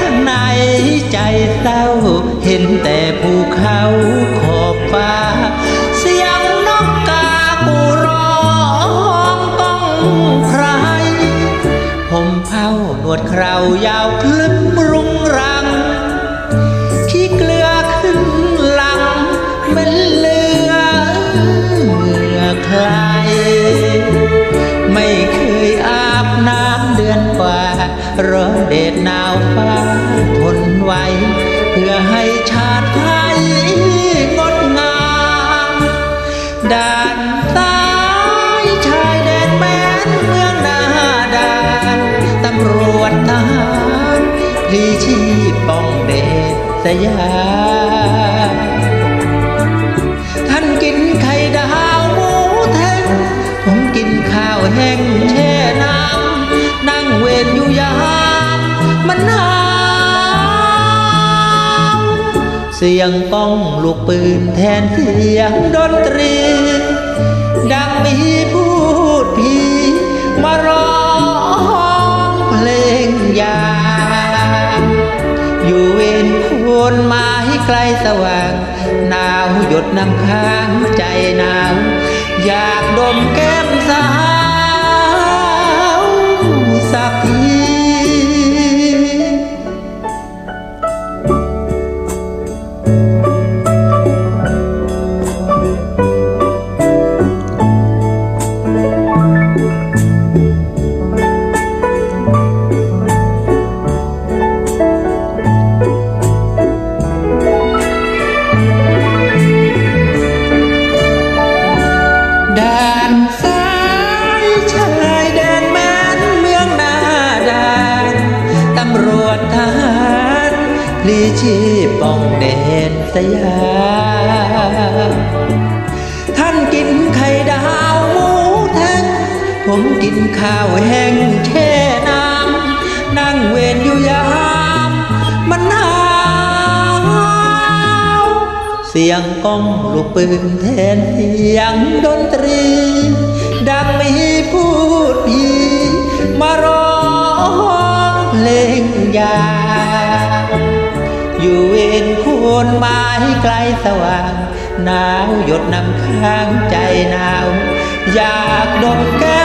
ทางในใจเศร้า เห็นแต่ภูเขาขอบฟ้า เสียงนกกากูร้องก้องใคร ผมเผาหนวดเคราวยาวคลึ้มรุงรังขี้เกลือขึ้นหลังเหมันเลือเหงื่อครไร้อนเดดหนาวฟ้าทนไว้ เพื่อให้ชาติไทยงดงามด่านซ้ายชายแดนแม้นเมืองนาดานตำรวจทหารพลีชีพป้องเดชสยาม เสียงก้องลูกปืนแทนเสียงดนตรี ดังมีพูดผีมาร้องเพลงยามอยู่เวนควรมาให้ไกลสว่าง หนาวหยดน้ำค้างใจหนาว อยากดมแก้มสา ชีป้องเดนสยามท่านกินไข่ดาวหมูแทงผมกินข้าวแห้งแช่น้ำนั่งเวรอยู่ยามมันหนาวเสียงก้องลูกปืนแทนเสียงดนตรี ดังมีพูดพีมาร้องเพลงยา อยู่เวนคูนไม้ไกลสว่างหนาวหยดน้ำค้างใจหนาว อยากดมแก้